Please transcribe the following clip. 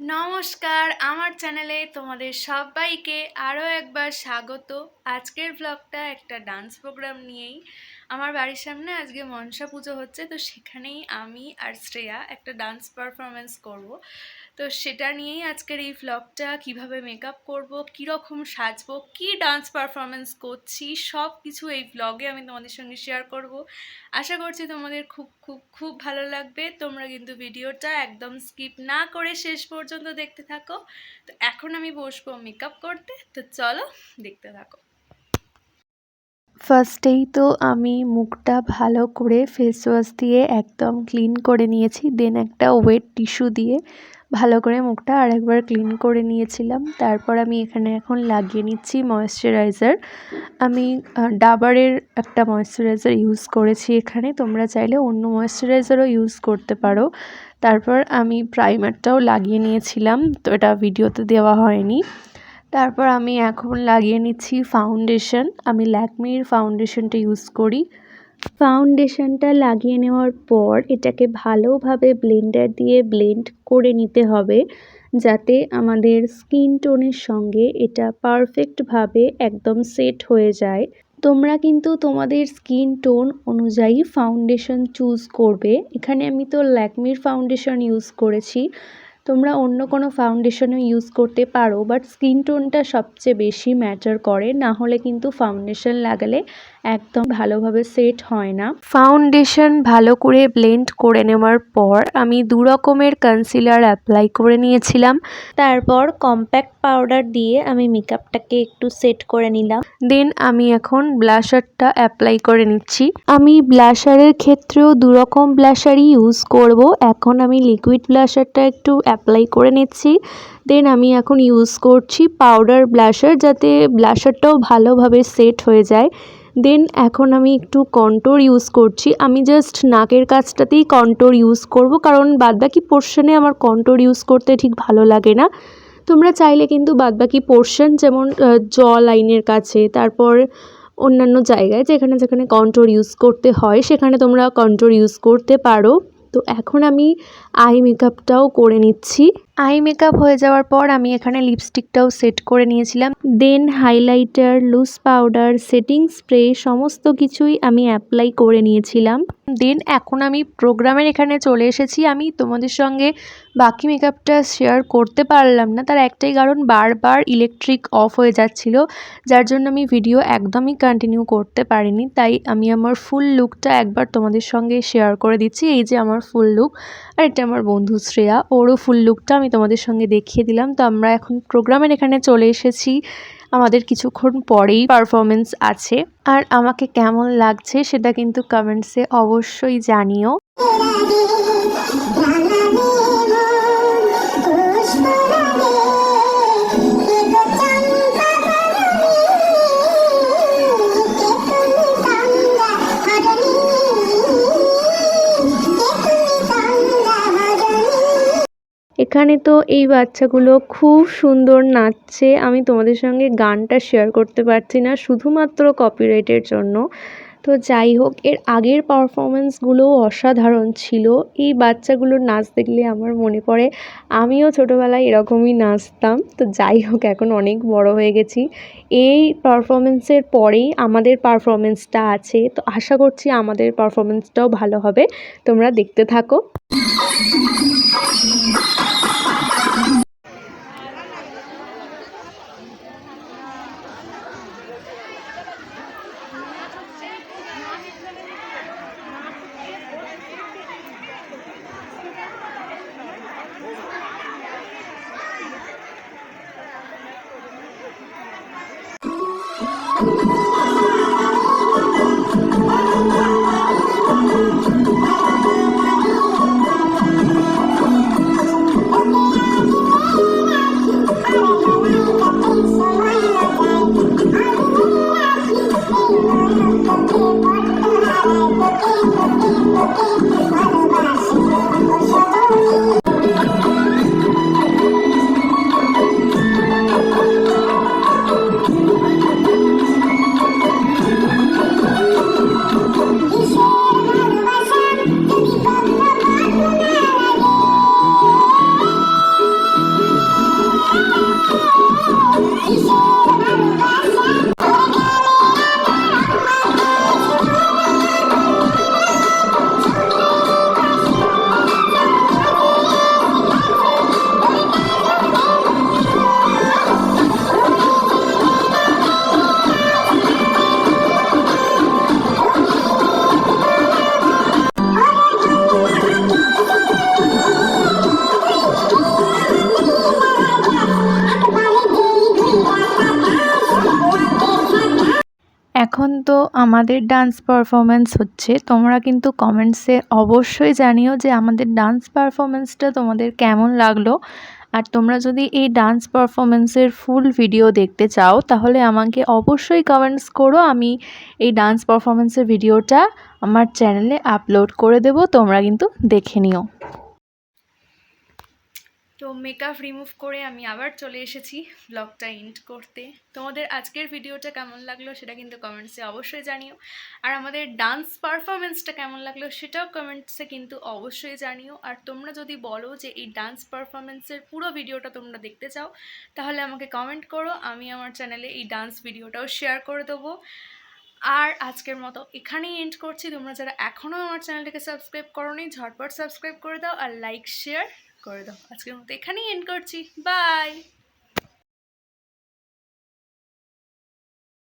নমস্কার আমার চ্যানেলে তোমাদের সবাইকে আরও একবার স্বাগত। আজকের ব্লগটা একটা ডান্স প্রোগ্রাম নিয়েই। আমার বাড়ির সামনে আজকে মনসা পুজো হচ্ছে, তো সেখানেই আমি আর শ্রেয়া একটা ডান্স পারফরমেন্স করব। তো সেটা নিয়েই আজকের এই ব্লগটা কীভাবে মেকআপ করব, কীরকম সাজবো, কী ডান্স পারফরমেন্স করছি সব কিছু এই ব্লগে আমি তোমাদের সঙ্গে শেয়ার করব। আশা করছি তোমাদের খুব খুব খুব ভালো লাগবে। তোমরা কিন্তু ভিডিওটা একদম স্কিপ না করে শেষ পর্যন্ত দেখতে থাকো। তো এখন আমি বসবো মেকআপ করতে, তো চলো দেখতে থাকো। ফার্স্টেই তো আমি মুখটা ভালো করে ফেস ওয়াশ দিয়ে একদম ক্লিন করে নিয়েছি। দেন একটা ওয়েট টিস্যু দিয়ে ভালো করে মুখটা আরেকবার ক্লিন করে নিয়েছিলাম। তারপর আমি এখানে এখন লাগিয়ে নিচ্ছি ময়েশ্চারাইজার আমি ডাবারের একটা ময়েশ্চারাইজার ইউজ করেছি এখানে। তোমরা চাইলে অন্য ময়েশ্চারাইজারও ইউজ করতে পারো। তারপর আমি প্রাইমারটাও লাগিয়ে নিয়েছিলাম। তো এটা ভিডিওতে দেওয়া হয়নি। তারপর আমি এখন লাগিয়ে নিচ্ছি ফাউন্ডেশন আমি ল্যাকমির ফাউন্ডেশনটা ইউজ করি। ফাউন্ডেশনটা লাগিয়ে নেওয়ার পর এটাকে ভালোভাবে ব্লেন্ডার দিয়ে ব্লেন্ড করে নিতে হবে, যাতে আমাদের স্কিন টোনের সঙ্গে এটা পারফেক্টভাবে একদম সেট হয়ে যায়। তোমরা কিন্তু তোমাদের স্কিন টোন অনুযায়ী ফাউন্ডেশন চুজ করবে। এখানে আমি তো ল্যাকমির ফাউন্ডেশন ইউজ করেছি। তোমরা অন্য কোনো ফাউন্ডেশনও ইউজ করতে পারো বাট স্কিন টোনটা সবচেয়ে বেশি ম্যাটার করে। না হলে কিন্তু ফাউন্ডেশন লাগালে একদম ভালোভাবে সেট হয় না। ফাউন্ডেশন ভালো করে ব্লেন্ড করে নেওয়ার পর আমি দু রকমের কনসিলার অ্যাপ্লাই করে নিয়েছিলাম। তারপর কম্প্যাক্ট পাউডার দিয়ে আমি মেকআপটাকে একটু সেট করে নিলাম। দেন আমি এখন ব্লাশারটা অ্যাপ্লাই করে নিচ্ছি। আমি ব্লাশারের ক্ষেত্রেও দু রকম ব্লাশারই ইউজ করব। এখন আমি লিকুইড ব্লাশারটা একটু অ্যাপ্লাই করে নিচ্ছি। দেন আমি এখন ইউজ করছি পাউডার ব্লাশার যাতে ব্লাশারটাও ভালোভাবে সেট হয়ে যায়। দেন এখন আমি একটু কন্টোর ইউজ করছি। আমি জাস্ট নাকের কাছটাতেই কন্টোর ইউজ করব কারণ বাদবাকি পোর্শনে আমার কন্টোর ইউজ করতে ঠিক ভালো লাগে না। তোমরা চাইলে কিন্তু বাদবাকি পোর্শন যেমন জ লাইনের কাছে, তারপর অন্যান্য জায়গায় যেখানে যেখানে কন্টোর ইউজ করতে হয়, সেখানে তোমরা কন্টোর ইউজ করতে পারো। তো এখন আমি আই মেকআপটাও করে নিচ্ছি। আই মেকআপ হয়ে যাওয়ার পর আমি এখানে লিপস্টিকটাও সেট করে নিয়েছিলাম। Then highlighter loose powder setting spray সমস্ত কিছুই আমি অ্যাপ্লাই করে নিয়েছিলাম। দেন। এখন আমি প্রোগ্রামের এখানে চলে এসেছি। আমি তোমাদের সঙ্গে বাকি মেকআপটা শেয়ার করতে পারলাম না। তার একটাই কারণ, বারবার ইলেকট্রিক অফ হয়ে যাচ্ছিল, যার জন্য আমি ভিডিও একদমই কন্টিনিউ করতে পারিনি। তাই আমি আমার ফুল লুকটা একবার তোমাদের সঙ্গে শেয়ার করে দিচ্ছি। এই যে আমার ফুল লুক আর এটা আমার বন্ধু শ্রেয়া। ওরও ফুল লুকটা আমি তোমাদের সঙ্গে দেখিয়ে দিলাম। তো আমরা এখন প্রোগ্রামের এখানে চলে এসেছি। আমাদের কিছুক্ষণ পরেই পারফরমেন্স আছে। আর আমাকে কেমন লাগছে সেটা কিন্তু কমেন্টসে অবশ্যই জানিও। এখানে তো এই বাচ্চাগুলো খুব সুন্দর নাচছে। আমি তোমাদের সঙ্গে গানটা শেয়ার করতে পারছি না, শুধুমাত্র কপিরাইটের জন্য। তো যাই হোক, এর আগের পারফরমেন্সগুলোও অসাধারণ ছিল। এই বাচ্চাগুলোর নাচ দেখলে আমার মনে পড়ে, আমিও ছোটোবেলায় এরকমই নাচতাম। তো যাই হোক, এখন অনেক বড় হয়ে গেছি। এই পারফরমেন্সের পরেই আমাদের পারফরমেন্সটা আছে। তো আশা করছি আমাদের পারফরমেন্সটাও ভালো হবে। তোমরা দেখতে থাকো। এখন তো আমাদের ডান্স পারফরমেন্স হচ্ছে। তোমরা কিন্তু কমেন্টসে অবশ্যই জানিও যে আমাদের ডান্স পারফরমেন্সটা তোমাদের কেমন লাগল। আর তোমরা যদি এই ডান্স পারফরমেন্সের ফুল ভিডিও দেখতে চাও, তাহলে আমাকে অবশ্যই কমেন্টস করো। আমি এই ডান্স পারফরমেন্সের ভিডিওটা আমার চ্যানেলে আপলোড করে দেবো। তোমরা কিন্তু দেখে নিও। তো মেকআপ রিমুভ করে আমি আবার চলে এসেছি ব্লগটা এন্ড করতে। তোমাদের আজকের ভিডিওটা কেমন লাগল সেটা কিন্তু কমেন্টসে অবশ্যই জানিও। আর আমাদের ডান্স পারফরমেন্সটা কেমন লাগল সেটাও কমেন্টসে কিন্তু অবশ্যই জানিও। আর তোমরা যদি বলো যে এই ডান্স পারফরমেন্সের পুরো ভিডিওটা তোমরা দেখতে চাও, তাহলে আমাকে কমেন্ট করো। আমি আমার চ্যানেলে এই ডান্স ভিডিওটাও শেয়ার করে দেবো। আর আজকের মতো এখানেই এন্ড করছি। তোমরা যারা এখনও আমার চ্যানেলটাকে সাবস্ক্রাইব করো নি ঝটপট সাবস্ক্রাইব করে দাও আর লাইক শেয়ার করে দাও। আজকের মতো এখানেই এন্ড করছি। বাই